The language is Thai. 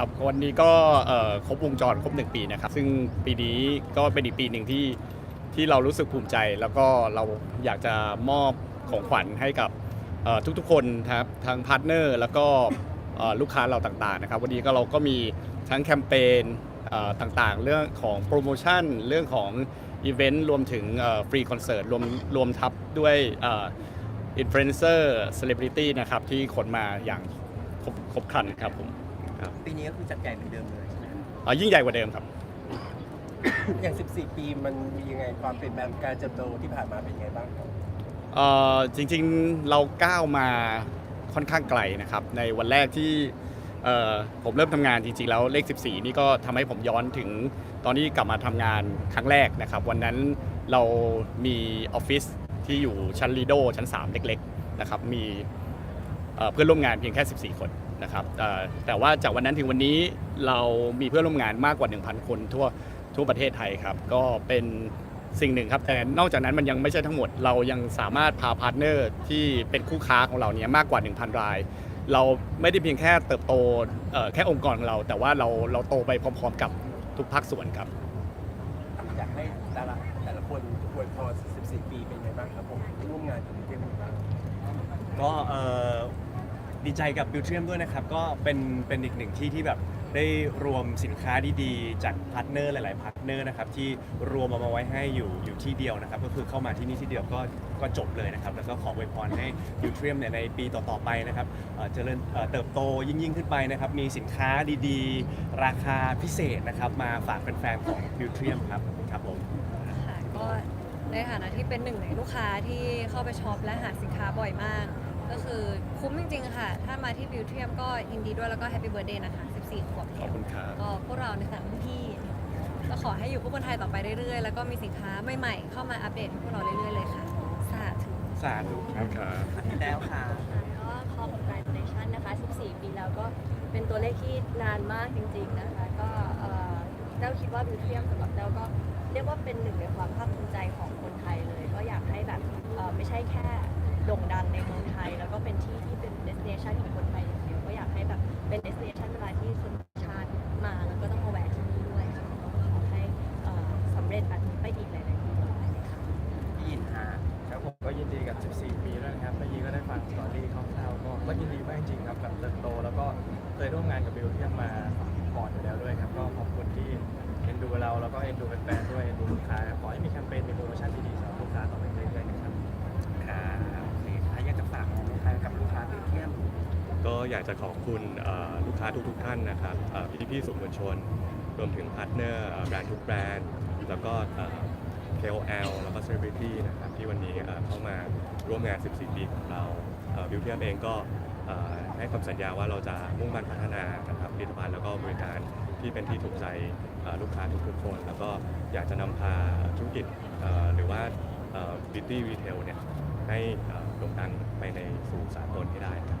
ครับวันนี้ก็ครบวงจรครบหนึ่งปีนะครับ ซึ่งปีนี้ก็เป็นอีกปีหนึ่งที่ที่เรารู้สึกภูมิใจ แล้วก็เราอยากจะมอบของขวัญให้กับทุกๆคนครับทางพาร์ทเนอร์แล้วก็ลูกค้าเราต่างๆนะครับ วันนี้ก็เราก็มีทั้งแคมเปญต่างๆ เรื่องของโปรโมชั่น เรื่องของอีเวนต์รวมถึงฟรีคอนเสิร์ตรวมรวมทับด้วยอินฟลูเอนเซอร์เซเลบริตี้นะครับที่ขนมาอย่างครบครบครันครับผม ปีนี้ก็คือจัดใหญ่เหมือนเดิมเลยใช่ไหมเอ่อยิ่งใหญ่กว่าเดิมครับ อย่าง 14 ปีมันมียังไงความเปลี่ยนแปลงการเติบโตที่ผ่านมาเป็นยังไงบ้างครับ เอ่อจริงๆเราก้าวมาค่อนข้างไกลนะครับ ในวันแรกที่เอ่อผมเริ่มทำงานจริงๆแล้วเลข 14 นี่ก็ทำให้ผมย้อนถึงตอนที่กลับมาทำงานครั้งแรกนะครับ วันนั้นเรามีออฟฟิศที่อยู่ชั้นลีโดชั้น 3 เล็กๆนะครับมีเอ่อเพื่อนร่วมงานเพียงแค่ 14 คน นะครับเอ่อแต่ว่าจากวันนั้นถึงวันนี้เรามีเพื่อนร่วมงานมากกว่า 1,000 คนทั่วทั่วประเทศไทยครับ ก็เป็นสิ่งหนึ่งครับ แต่นอกจากนั้นมันยังไม่ใช่ทั้งหมด เรายังสามารถพาพาร์ทเนอร์ที่เป็นคู่ค้าของเราเนี้ยมากกว่า 1,000 ราย เราไม่ได้เพียงแค่เติบโตเอ่อแค่องค์กรของเรา แต่ว่าเราเราโตไปพร้อม ๆ กับทุกภาคส่วนครับอยากให้แต่ละแต่ละคนอวยพร14 ปีเป็นยังไงบ้างครับผมร่วมงานกับพี่เจมส์บ้างก็เอ่อ ดีใจกับบิวเทียมด้วยนะครับ ก็เป็นเป็นอีกหนึ่งที่ที่แบบได้รวมสินค้าดีๆ จากพาร์ทเนอร์หลายๆพาร์ทเนอร์นะครับที่รวมเอามาไว้ให้อยู่อยู่ที่เดียวนะครับ ก็คือเข้ามาที่นี่ที่เดียวก็ก็จบเลยนะครับ แล้วก็ขออวยพรให้บิวเทียมเนี่ยในปีต่อๆไปนะครับเอ่อเจริญเอ่อเติบโตยิ่งยิ่งๆขึ้นไปนะครับ มีสินค้าดีๆ ราคาพิเศษนะครับมาฝากแฟนๆของบิวเทียมครับครับผม ค่ะก็ในฐานะที่เป็นหนึ่งในลูกค้าที่เข้าไปช็อปและหาสินค้าบ่อยมาก ก็คือคุ้มจริงๆค่ะ ถ้ามาที่บิวเทียมก็ยินดีด้วยแล้วก็แฮปปี้เบิร์ดเดย์นะคะ 14 ขวบขแล้อบวคุณครับ ก็พวกเราในฐานะรุ่นพี่ก็ขอให้อยู่คู่คนไทยต่อไปเรื่อยๆ แล้วก็มีสินค้าใหม่ๆ เข้ามาอัปเดตให้พวกเราเรื่อยๆเลยค่ะสาธุ สาธุครับ ครับ แล้วค่ะ ก็ขอ congratulation นะคะ 14 ปีแล้วก็เป็นตัวเลขที่นานมากจริง ๆ นะคะ ก็เอ่อเต้าคิดว่าบิวเทียมสำหรับเต้าก็เรียกว่าเป็นหนึ่งในความภาคภูมิใจของคนไทยเลย ก็อยากให้แบบเอ่อไม่ใช่แค่โด่งดังในเมืองไทย แล้วก็เป็นที่ที่เป็น destination ของคนไทยอย่างเดียวก็อยากให้แบบเป็น destination เวลาที่คนต่งชาติมาแล้วก็ต้องมาแวะที่นี่ด้วยค่ะก็ขอให้เอ่อสำเร็จแบบนี้ไปอีกหลายๆปีต่อไปเลยค่ะ พี่ยินฮะครับผมก็ยินดีกับ 14 ปีแล้วนะครับเมื่อกี้ก็ได้ฟังสตอรี่คร่าวๆก็ก็ยินดีมากจริงๆครับกับเติบโต แล้วก็เคยร่วมงานกับบิลเทียมมาก่อนอยู่แล้วด้วยครับก็ขอบคุณที่เอ็นดูเราแล้วก็เอ็นดูแฟนๆด้วยเอ็นดูลูกค้าขอให้มีแคมเปญมีโปรโมชั่นดีๆสำหรับลูกค้าต่อไปเรื่อยๆนะครับโอเคถ้าอยากจะฝากอะไรกับลูกค้าพี่เทียม ก็ อยากจะขอบคุณลูกค้าทุกๆท่านนะครับพี่พี่สื่อมวลชน รวมถึงพาร์ทเนอร์แบรนด์ทุกแบรนด์ แล้วก็ KOL แล้วก็ Celebrity นะครับที่วันนี้เข้ามาร่วมงาน 14 ปีของเราบิวเทียมเองก็ให้คำสัญญาว่าเราจะมุ่งมั่นพัฒนานะครับผลิตภัณฑ์แล้วก็บริการที่เป็นที่ถูกใจลูกค้าทุกๆคน แล้วก็อยากจะนำพาธุรกิจหรือว่าบิวตี้รีเทลเนี่ยให้โด่งดังไปในสู่สากลให้ได้ครับ